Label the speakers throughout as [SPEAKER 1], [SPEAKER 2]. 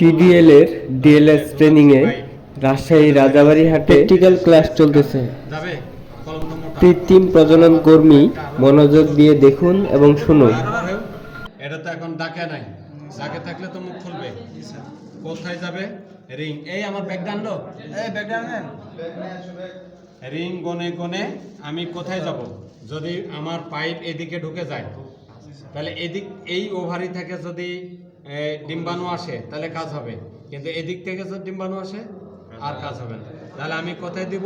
[SPEAKER 1] TDL এর DLS training এ রাজশাহী রাজাবাড়ি হাটে প্র্যাকটিক্যাল ক্লাস চলতেছে। কৃত্রিম প্রজনন কর্মী মনোযোগ দিয়ে দেখুন এবং শুনুন।
[SPEAKER 2] এটা তো এখন ডাকে নাই। ডাকে থাকলে তো মুখ খুলবে। কোথায় যাবে? রিং। এই আমার ব্যাকগ্রাউন্ড রিং গনে গনে আমি কোথায় যাব? যদি আমার পাইপ এদিকে ঢুকে যায় তাহলে এদিক এই ওভারি থেকে যদি ডিম্বাণু আসে তাহলে কাজ হবে। কিন্তু এদিক থেকে যদি ডিম্বাণু আসে আর কাজ হবে না। তাহলে আমি কোথায় দিব?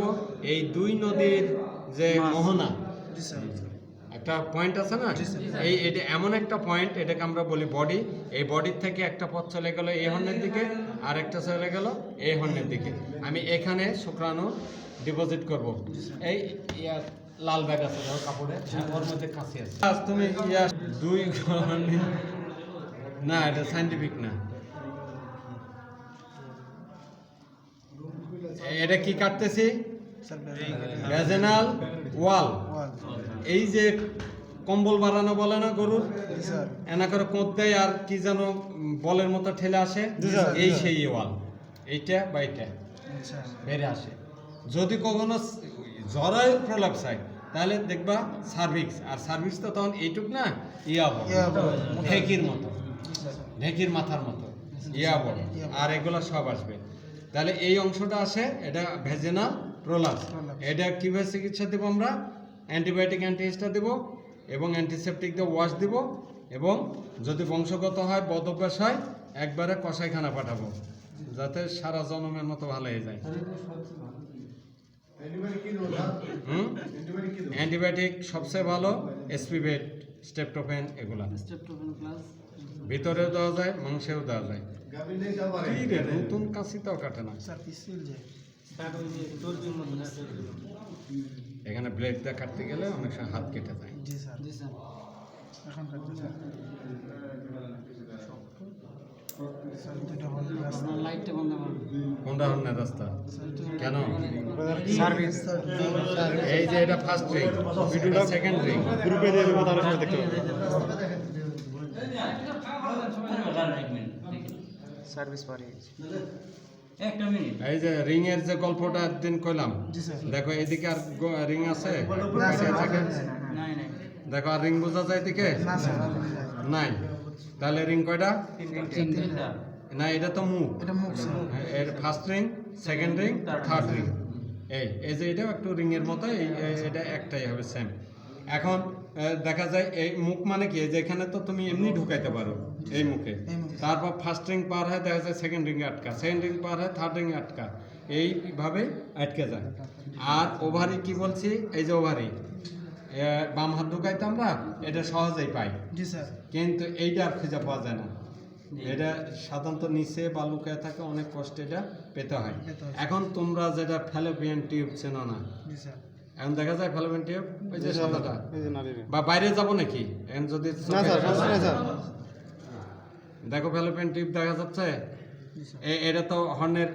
[SPEAKER 2] এই দুই নদীর যে মোহনা। একটা পয়েন্ট আছে না? এই এটা এমন একটা পয়েন্ট এটাকে আমরা বলি বডি এই বডির থেকে একটা পথ চলে গেল এই হর্নের দিকে আর একটা চলে গেল এই হর্নের দিকে। আমি এখানে শুক্রাণু ডিপোজিট করব। এই লাল ব্যাগ আছে কাপড়ে। ওর মধ্যে কাশি আছে। আজ তুমি ইয়া দুই না এটা সাইন্টিফিক না। এটা কি কাটতেছি? ভ্যাজেনাল ওয়াল এই যে কম্বল বাড়ানো বলে না গরুর? এনা করে কোঁত দেয় আর কি যেন বলের মতো ঠেলে আসে? এই সেই ওয়াল এইটা বা এইটা বেড়ে আসে। যদি কখনো স- জরায়ু প্রলাপ চাই তাহলে দেখবা সার্ভিক্স আর সার্ভিক্স তো তখন এইটুক না? ইয়া ঢেকির মতো। ঢেকির মাথার মতো। ইয়া বড় আর এগুলো সব আসবে। তাহলে এই অংশটা আসে এটা ভেজেনা প্রলাপস এটা কীভাবে চিকিৎসা দেবো আমরা? অ্যান্টিবায়োটিক অ্যান্টিহিস্টা দেবো এবং অ্যান্টিসেপটিক দিয়ে ওয়াশ দিব এবং যদি বংশগত হয় বদ অভ্যাস হয় একবারে কষাইখানা পাঠাবো। যাতে সারা জনমের মতো ভালো হয়ে যায়। হুম? অ্যান্টিবায়োটিক সবচেয়ে ভালো এসপিভেট স্টেপটোফেন এগুলা। ভিতরেও দেওয়া যায় মাংসেও দেওয়া যায়। কি রে নতুন কাশিটাও কাটে না। এখানে ব্লেড দিয়ে কাটতে গেলে অনেক সময় হাত কেটে যায়। কোনটা রাস্তা? কেন? এই যে এটা ফার্স্ট রিং সেকেন্ড রিং গ্রুপে দিয়ে দেবো এই যে রিং এর যে গল্পটা কইলাম দেখো এদিকে আর রিং আছে? দেখো আর রিং বোঝা যায় এদিকে? নাই। তাহলে রিং কয়টা? না এটা তো মুখ। এর first ring second ring third ring এই এই যে এটাও একটু রিং এর মতো এটা একটাই হবে সেম এখন দেখা যায় এই মুখ মানে কি? যেখানে তো তুমি এমনি ঢুকাইতে পারো এই মুখে। তারপর ফার্স্ট রিং পার হয় দেখা যায় সেকেন্ড রিং আটকা। সেকেন্ড রিং পার হয় থার্ড রিং আটকা। এইভাবে আটকে যায়। আর ওভারি কি বলছি? এই যে ওভারি বাম হাত ঢুকাইতে আমরা এটা সহজেই পাই। কিন্তু এইটা আর খুঁজে পাওয়া যায় না। এটা সাধারণত নিচে বা লুকায় থাকে অনেক কষ্ট এটা পেতে হয়। এখন তোমরা যেটা ফ্যালোপিয়ান টিউব চেনো না এখন দেখা যায় ওই যে সাদাটা। বা বাইরে যাব নাকি? এখন যদি দেখো দেখা যাচ্ছে? এটা তো হর্নের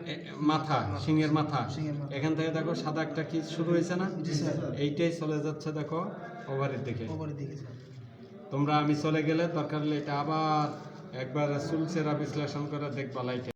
[SPEAKER 2] মাথা সিংহের মাথা। এখান থেকে দেখো সাদা একটা কি শুরু হয়েছে না? এইটাই চলে যাচ্ছে দেখো ওভারের দিকে। তোমরা আমি চলে গেলে দরকার হলে এটা আবার একবার চুলসেরা বিশ্লেষণ করে দেখবা লাইটে।